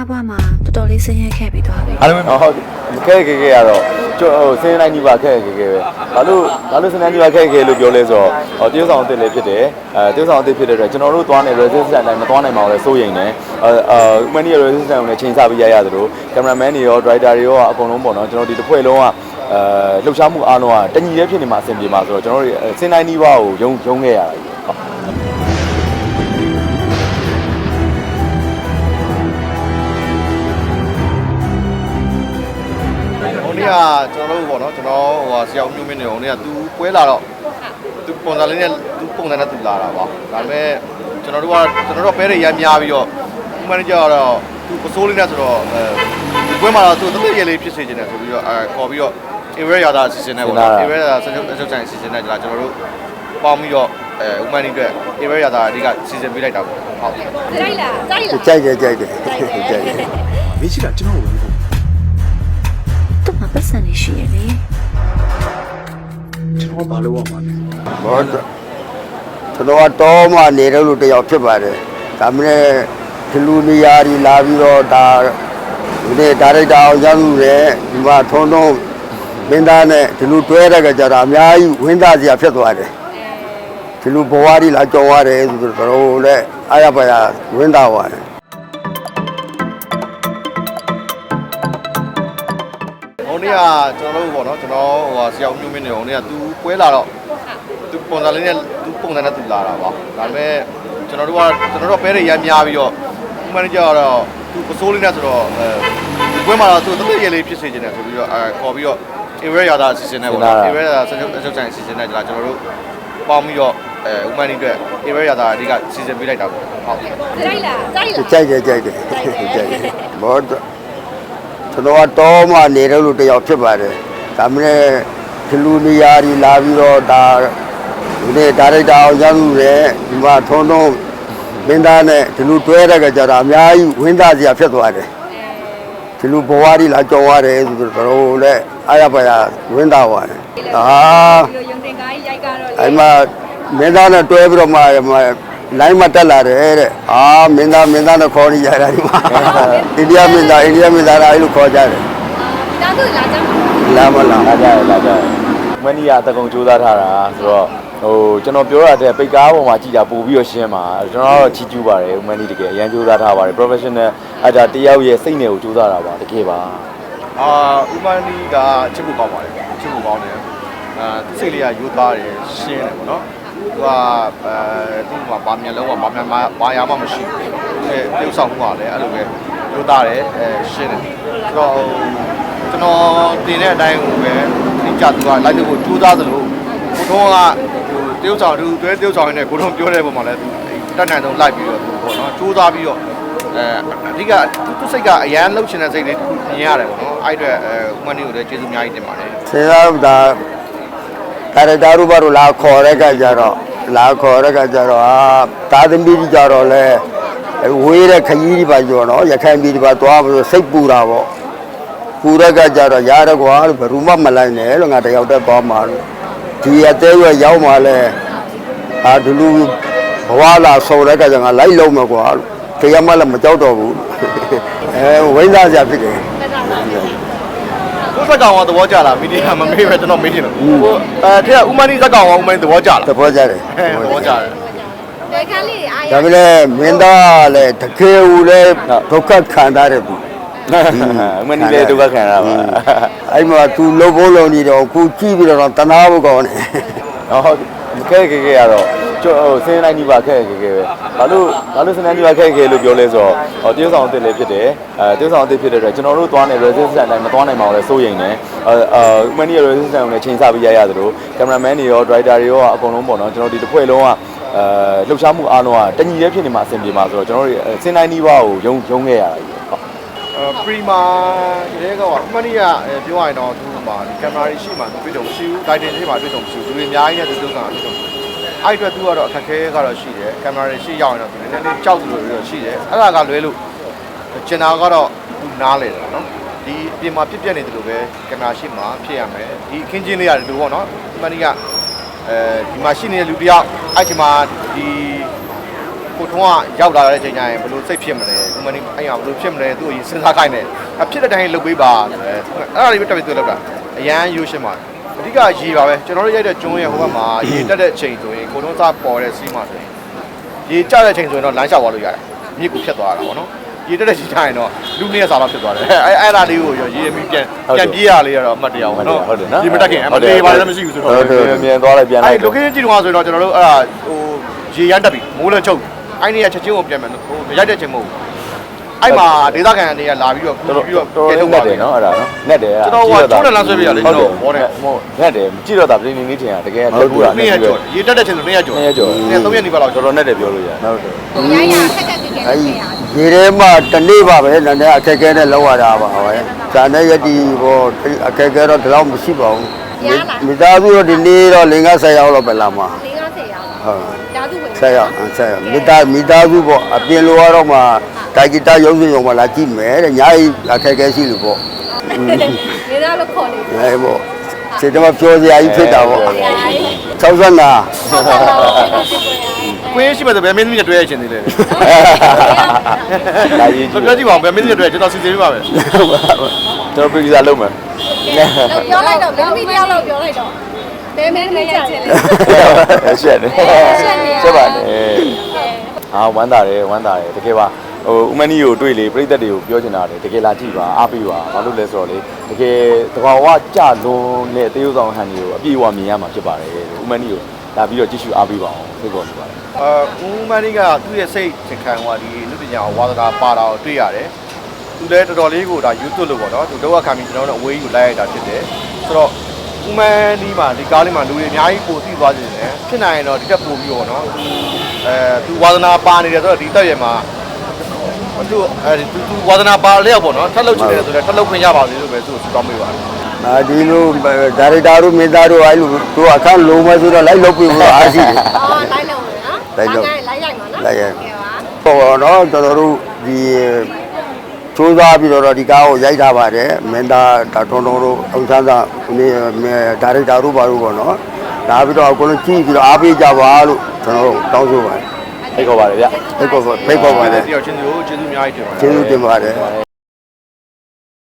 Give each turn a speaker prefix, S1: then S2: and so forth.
S1: ကားဘွားမှာတော်တော်လေးဆင်းရဲခဲ့ပြီးသွားပြီ
S2: အားလုံးပဲ
S3: ဟုတ်ခဲခဲခဲရတော့ကျိုးဟိုစင်းတိုင်းကြီးပါခဲခဲခဲပဲဘာလို့ဘာလို့စင်းတိုင်းကြီးပါခဲခဲလို့ပြောလဲဆိုတော့ဟောတရုတ်ဆောင်အစ်စ်လေးဖြစ်တယ်အဲတရုတ်ဆောင်အစ်စ်ဖြစ်တဲ့အတွက်ကျွန်တော်တို့သွားနေ resistance အတိုင်းမသွားနိုင်ပါဘူးလေစိုးရိမ်နေအဲအာဥမန်နီရဲ့ resistance ကိုလည်းချိန်ဆပြီးရရတယ်လို့ cameraman တွေရော driver တွေရောအကုန်လုံးပေါ့နော်ကျွန်တော်ဒီတစ်ဖွဲ့လုံးကအဲလှုပ်ရှားမှုအားလုံးကတညီရဲဖြစ်နေမှာအဆင်ပြေမှာဆိုတော့ကျွန်တော်တို့စင်းတိုင်းကြီးပါကိုယုံယုံခဲ့ရတာကြီး
S2: ကကျွန်တော်တို့ပေါ့နော်ကျွန်တော်ဟိုဟာဆရာဦးမျိုးမင်းနေဟိုနေ့ကသူပွဲလာတော့သူပုံစံလေးနဲ့သူပုံစံနဲ့သူလာတာပါဒါပေမဲ့ကျွန်တော်တို့ကကျွန်တော်တို့ပဲတွေရမ်းများပြီးတော့ဥမန်ဂျာကတော့သူပစိုးလေးနဲ့ဆိုတော့အဲဒီပွဲမှာတော့သူတသက်ရလေးဖြစ်စေချင်တယ်ဆိုပြီးတော့အဲခေါ်ပြီးတော့ area ရတာအစီအစဉ်နဲ့ပေါ့နော် area ရတာဆက်ချုပ်ဆက်ချုပ်ဆိုင်အစီအစဉ်နဲ့ကျွန်တော်တို့ပေါင်းပြီးတော့အဲဥမန်နီအတွက် area ရတာအဓိကစီစဉ်ပေးလိုက်တာပေါ့ဟုတ်
S4: ကြိုက်လားကြိုက်လား
S5: ကြိုက်တယ်ကြိုက်တယ်ကြိုက်တယ်
S6: မင်းရှိတာကျွန်တော်ကို မဟုတ်
S1: သူ့မှာပတ်စံလေးရှိရလေ
S6: ကျွန်တော်ဘာလို့ရမှာလဲ
S5: ဘောတော့ကျွန်တော်ကတော့မှနေတယ်လို့တယောက်ဖြစ်ပါတယ်ဒါမနဲ့ဒီလူနေရာကြီးလာပြီးတော့ဒါဒီနေ့ဒါရိုက်တာအောင်ရမှုနဲ့ဒီမှာထုံးထုံးမင်းသားနဲ့ဒီလူတွဲတဲ့ကကြတာအများကြီးဝင်းသားစရာဖြစ်သွားတယ်ဒီလူဘဝကြီးလာကြော်ရတယ်ဆိုတော့တော်လည်းအားရပါရဝင်းသားသွားတယ်
S2: နေ့ကကျွန်တော်တို့ပေါ့နော်ကျွန်တော်ဟိုဟာဆရာဦးမျိုးမင်းနေဟိုနေ့ကသူပွဲလာတော့သူပုံစံလေးနဲ့သူပုံစံနဲ့သူလာတာပါဒါပေမဲ့ကျွန်တော်တို့ကကျွန်တော်တို့ပဲတွေရမ်းများပြီးတော့ဥမန်ဂျာကတော့သူပစိုးလေးနဲ့ဆိုတော့အဲဒီပွဲမှာတော့သူတသက်ရလေးဖြစ်စေချင်တယ်ဆိုပြီးတော့အဲခေါ်ပြီးတော့ area ရတာအစီအစဉ်နဲ့ပေါ့နော် area ရတာဆက်ချုပ်ဆက်ချုပ်ဆိုင်အစီအစဉ်နဲ့ကျွန်တော်တို့ပေါင်းပြီးတော့အဲဥမန်နီအတွက် area ရတာအဓိကစီစဉ်ပေးလိုက်တာပေါ့ဟုတ်
S4: ကြိုက်လားကြိုက်လား
S5: ကြိုက်တယ်ကြိုက်တယ်ကြိုက်တယ်ဘောတော့ ကျွန်တော်ကတော့မှနေတယ်လို့တယောက်ဖြစ်ပါတယ်ဒါမနဲ့ဒီလူနေရာကြီးလာပြီးတော့ဒါဒီနေ့ဒါရိုက်တာအောင်ရမှုနဲ့ဒီမှာထုံးထုံးမင်းသားနဲ့ဒီလူတွဲတဲ့ကကြတာအများကြီးဝင်းသားစရာဖြစ်သွားတယ်ဒီလူဘဝကြီးလာကြော်ရတယ်ဆိုတော့တော်လည်းအားရပါရဝင်းသားသွားတယ်ဒါ
S4: ဒီလိုရုံတင်ကားကြီးရိုက်ကတော့
S5: အဲ့မှာမင်းသားနဲ့တွဲပြီးတော့မှ လိုင်းမတက်လာတယ်တဲ့အာမင်းသားမင်းသားနဲ့ခေါ်နေကြတာဒီမှာအိန္ဒိယမင်းသားအိန္ဒိယမင်းသားအဲ့လိုခေါ်ကြတယ်
S4: တားသူလာကြမှာ
S5: လာမလား
S3: လာကြရလာကြရမနီယာအတကုံစူးစမ်းထားတာဆိုတော့ဟိုကျွန်တော်ပြောရတဲ့ပိတ်ကားပေါ်မှာကြည်တာပို့ပြီးတော့ရှင်းပါကျွန်တော်ကတော့ချီးကျူးပါတယ်မနီတကယ်အရန်စူးစမ်းထားပါတယ် professional အဲ့ဒါတယောက်ရဲ့စိတ်နဲ့ကိုစူးစမ်းတာပါတကယ်ပါ
S2: အာဥမန်နီကချစ်ဖို့ကောင်းပါတယ်ချစ်ဖို့ကောင်းတယ်အာသူစိတ်လေးကရိုးသားတယ်ရှင်းတယ်ပေါ့နော် သူကအဲသူ့မှာဗာမြန်လုံးကဗာမြန်ဘာရမှမရှိဘူးအဲပြုတ်ဆောင်မှုကလည်းအဲ့လိုပဲရိုးသားတယ်အဲရှင်းတယ်ဆိုတော့ကျွန်တော်တင်တဲ့အတိုင်းကိုပဲသိကြသူကလိုက်လို့ကိုကြိုးစားသလိုကိုထုံးကဟိုတရုတ်ဆောင်သူတွဲတရုတ်ဆောင်ရင်းနဲ့ကိုထုံးပြောတဲ့ပုံမှာလည်းသူတက်နိုင်ဆုံးလိုက်ပြီးတော့သူပေါ့နော်ကြိုးစားပြီးတော့အဲအဓိကသူစိတ်ကအရန်လှုပ်ရှင်တဲ့စိတ်လေးတစ်ခုမြင်ရတယ်ပေါ့နော်အဲ့အတွက်အဲဥမန်နီကိုလည်းကျေးဇူးအများကြီးတင်ပါတယ်
S5: စေသာဒါ ဒါရတာရူဘာလို့လာခေါ်တဲ့ကကြတော့လာခေါ်တဲ့ကကြတော့အာသာသမီကြီးကြတော့လဲဝေးတဲ့ခကြီးကြီးပါကြောနော်ရခိုင်ပြည်ဒီပါသွားပြီးစိတ်ပူတာပေါ့ပူတဲ့ကကြတော့ရရကွာလို့ဘယ်သူမှမလိုက်နဲ့လို့ငါတယောက်တည်းသွားမှာလို့ဒီအသေးရွယ်ရောက်မှလဲအာဒီလူဘဝလာဆော်တဲ့ကကြငါလိုက်လုံးမှာကွာလို့တရားမှလည်းမကြောက်တော့ဘူးအဲဝိဇ္ဇာစရာဖြစ်တယ်
S2: ကိုယ်ဇက်ကောင်ကသဘောကျလားမီဒီယာမမေးပဲကျွန်တော်မေးချင်တယ်ကိုအဲတဲ့ဥမန်နီဇက်ကောင်ကဥမန်နီသဘောကျလား
S5: သဘောကျတယ်
S2: အဲသဘောကျတယ်
S4: ဘယ်ခန်းလေးအားရ
S5: ဒါပေမဲ့မင်းသားလည်းတကယ်ဦးလည်းဒုက္ခခံထားတယ်သူ
S3: မနီလည်းဒုက္ခခံရပါ
S5: အဲ့မှာသူလှုပ်ဖို့လုံနေတော့ခုကြည့်ပြီးတော့တနာဖို့ကောင်းတယ်
S3: ဟုတ် ခဲခဲခဲရတော့ကျိုးဟိုစင်းတိုင်းကြီးပါခဲခဲခဲပဲဘာလို့ဘာလို့စင်းတိုင်းကြီးပါခဲခဲလို့ပြောလဲဆိုတော့ဟောတရုတ်ဆောင်အစ်စ်လေးဖြစ်တယ်အဲတရုတ်ဆောင်အစ်စ်ဖြစ်တဲ့အတွက်ကျွန်တော်တို့သွားနေ resistance အတိုင်းမသွားနိုင်ပါဘူးလေစိုးရိမ်နေအဲအာဥမန်နီရဲ့ resistance ကိုလည်းချိန်ဆပြီးရရတယ်လို့ cameraman တွေရော driver တွေရောအကုန်လုံးပေါ့နော်ကျွန်တော်ဒီတစ်ဖွဲ့လုံးကအဲလှုပ်ရှားမှုအားလုံးကတညီရဲဖြစ်နေမှာအဆင်ပြေမှာဆိုတော့ကျွန်တော်တို့စင်းတိုင်းကြီးပါကိုယုံယုံခဲ့ရတာကြီးဟုတ်
S2: ပရီမာတဲ့ကောင်ကဥမန်နီကပြောရရင်တော့သူ့ မှာဒီကင်မရာရှိမှသူတွေ့တော့မရှိဘူးဂိုင်ဒန်ရှိမှတွေ့တော့မရှိဘူးလူတွေအများကြီးနဲ့သူတွေ့ဆောင်တွေ့တော့အဲ့အတွက်သူကတော့အခက်ခဲကတော့ရှိတယ်ကင်မရာရှိရောက်ရင်တော့သူနည်းနည်းလေးကြောက်သလိုတော့ရှိတယ်အဲ့ဒါကလွဲလို့ကျင်နာကတော့သူနားလေတယ်နော်ဒီအပြင်မှာဖြစ်ပြနေတယ်လို့ပဲကင်မရာရှိမှဖြစ်ရမယ်ဒီအခင်းချင်းလေးရတယ်လို့ပေါ့နော်ဥမန်နီကအဲဒီမှာရှိနေတဲ့လူတယောက်အဲ့ချိန်မှာဒီ ကိုထုံးကရောက်လာတဲ့အချိန်ကျရင်ဘယ်လိုစိတ်ဖြစ်မလဲဥမနီအဲ့ရဘယ်လိုဖြစ်မလဲသူ့ကိုစဉ်းစားခိုင်းတယ်အဖြစ်တဲ့တိုင်းလုပ်ပေးပါဆိုရဲအဲ့ဒါလေးပဲတက်ပြီးသူလောက်တာအရန်ရိုးရှင်းပါတယ်အဓိကရေပါပဲကျွန်တော်တို့ရိုက်တဲ့ကျုံးရဲ့ဟိုဘက်မှာရေတက်တဲ့အချိန်ဆိုရင်ကိုထုံးစားပေါ်တဲ့စီးမှာဆိုရင်ရေကျတဲ့အချိန်ဆိုရင်တော့လမ်းလျှောက်သွားလို့ရတယ်မြစ်ကိုဖြတ်သွားတာပေါ့နော်ရေတက်တဲ့ချိန်ကျရင်တော့လူနည်းစားလောက်ဖြစ်သွားတယ်အဲ့အဲ့ဒါလေးကိုရောရေမီပြန်ပြန်ပြေးရလေးရတော့အမှတ်တရအောင်နော်
S3: ဟုတ်တယ်နော်
S2: ရေမတက်ခင်အမလေးပါလည်းမရှိဘူးဆိုတော့
S3: ဟုတ်တယ်မြန်သွားလိုက်ပြန်လိုက်
S2: အဲ့ location ကြည့်တော့ဆိုတော့ကျွန်တော်တို့အဲ့ဒါဟိုရေရမ်းတက်ပြီမိုးလည်းချုပ် အဲ့နေရချက်ချင်းကိုပြန်မယ်ဟိုရိုက်တဲ့ချိန်မဟုတ်ဘူးအဲ့မှာဒေသခံတွေကလာပြီးတော့
S3: တော်တော်
S2: ပြီးတော့
S3: တော်တော်နဲ့တယ်နော်အဲ့ဒါနော်နဲ့တယ်
S2: ကျွန်တော်ကကျုံးနဲ့လမ်းဆွဲပြရလေကျွန်တော်ဘောနဲ့
S3: ဟိုနဲ့တယ်ကြည့်တော့တာပြင်းနေနေထင်တာတကယ်တက်ကူတာ
S2: နေ့ရကျော်ရေတက်တဲ့ချိန်ဆိုနေ့ရကျော်
S3: နေရကျော်
S2: နေ့သုံးရက်နေပါလောက်
S3: တော်တော်နဲ့တယ်ပြောလို့ရတယ်ဟုတ်တယ်
S4: ရိုက်ရခက်ခက်ကြည့်ကြ
S5: အဲ့
S4: ည့်
S5: ဒီရေထဲမှာတနေ့ပါပဲနည်းနည်းအခက်အခဲနဲ့လောက်ရတာပါပဲဇာနဲ့ယတိဘောအခက်အခဲတော့ဒီလောက်မရှိပါဘူးမိသားစုတော့ဒီနေ့တော့လင်္ကာဆက်ရောက်တော့ပဲလာမှာ
S4: လေးကားဆက်ရအောင်
S5: ဟုတ်
S4: ဒါသူဝင်
S5: ဆက်ရောက်ဆက်ရောက်မိသားမိသားစုပေါ့အပြင်လိုကတော့မှတိုင်ဂီတာရုပ်ရှင်ရုံမှာလာကြည့်မယ်တဲ့ညာကြီးအခက်အခဲရှိလို့ပေါ့
S4: နေသားလို့ခေါ်နေ
S5: အဲပေါ့စေတမပြောစရာကြီးဖြစ်တာပေါ့60နာ
S2: ကွင်းရှိမှဆိုဘယ်မင်းသမီးနဲ့တွေ့ရချင်းသေးလဲ
S3: လာရေးကြည့်
S2: ပြောကြည့်ပါဦးဘယ်မင်းသမီးနဲ့တွေ့ရကျွန်တော်စီစဉ်ပေးပါမယ်
S3: ကျွန်တော်ပြည်စားလုံးမယ်
S4: ပြောလိုက်တော့မင်းမီတယောက်လောက်ပြောလိုက်တော့ ဘယ်မင်းနဲ့ရိုက်ချင်လဲ
S3: ရှက်တယ်ရှက်ပါတယ်အာဝမ်းသာတယ်ဝမ်းသာတယ်တကယ်ပါဟိုဥမနီကိုတွေ့လေပြိသက်တွေကိုပြောချင်တာလေတကယ်လာကြည့်ပါအားပေးပါဘာလို့လဲဆိုတော့လေတကယ်တဘာဝကြလုံးနဲ့တေးဥဆောင်ဟန်တွေကိုအပြည့်အဝမြင်ရမှာဖြစ်ပါတယ်ဥမနီကိုလာပြီးတော့ကြည့်ရှုအားပေးပါအောင်ဖိတ်ခေါ်နေပါတယ်
S2: အာဦးမန်းလေးကသူ့ရဲ့စိတ်စခံဟွာဒီလူပညာဝါသနာပါတာကိုတွေ့ရတယ်သူလည်းတော်တော်လေးကိုဒါ YouTube လို့ပေါ့နော်သူတော့ခံပြီးကျွန်တော်တို့အဝေးကြီးကိုလိုက်ရတာဖြစ်တယ်ဆိုတော့ ဦးမန်းလေးမှာဒီကားလေးမှာလူတွေအများကြီးပိုသိသွားကြတယ်ဖြစ်နိုင်ရင်တော့ဒီတက်ပို့ပြီးပေါ့နော်အဲသူဝါသနာပါနေတယ်ဆိုတော့ဒီတက်ရမှာသူအဲဒီသူသူဝါသနာပါလျောက်ပေါ့နော်ထပ်လုပ်ချင်တယ်ဆိုတော့ထပ်လုပ်ခွင့်ရပါစေလို့ပဲသူ့ကိုတောင်းပေးပါတယ်
S5: အာဒီလိုဒါရိုက်တာတို့မင်းသားတို့အဲ့လိုသူအခန်းလုံးမဆိုတော့လိုက်လုပ်ပြီးတော့အားရှိတယ်
S4: အော်လိုက်လို့နော်လိုက်ရိုက်မှာနော်
S5: လိုက်ရိုက်
S4: ကဲပါ
S5: ပေါ့နော်ကျွန်တော်တို့ဒီ စူးစားပြီးတော့ဒီကားကိုရိုက်ထားပါတယ်မင်းသားဒါထုံထုံတို့အောင်ဆန်းသာနေဒါရိုက်တာတို့ပါလို့ပေါ့နော်ဒါပြီးတော့အကုန်လုံးကြည့်ပြီးတော့အားပေးကြပါလို့ကျွန်တော်တို့တောင်းဆိုပါတယ်
S3: ဖိတ်ခေါ်ပါတယ်ဗျ
S5: ဖိတ်ခေါ်ဖိတ်ခေါ်ပါတယ်
S2: တယောက်ချင်းတို့ကျေးဇူးအများကြီးတင်ပါတယ်
S5: ကျေးဇူးတင်ပါတယ်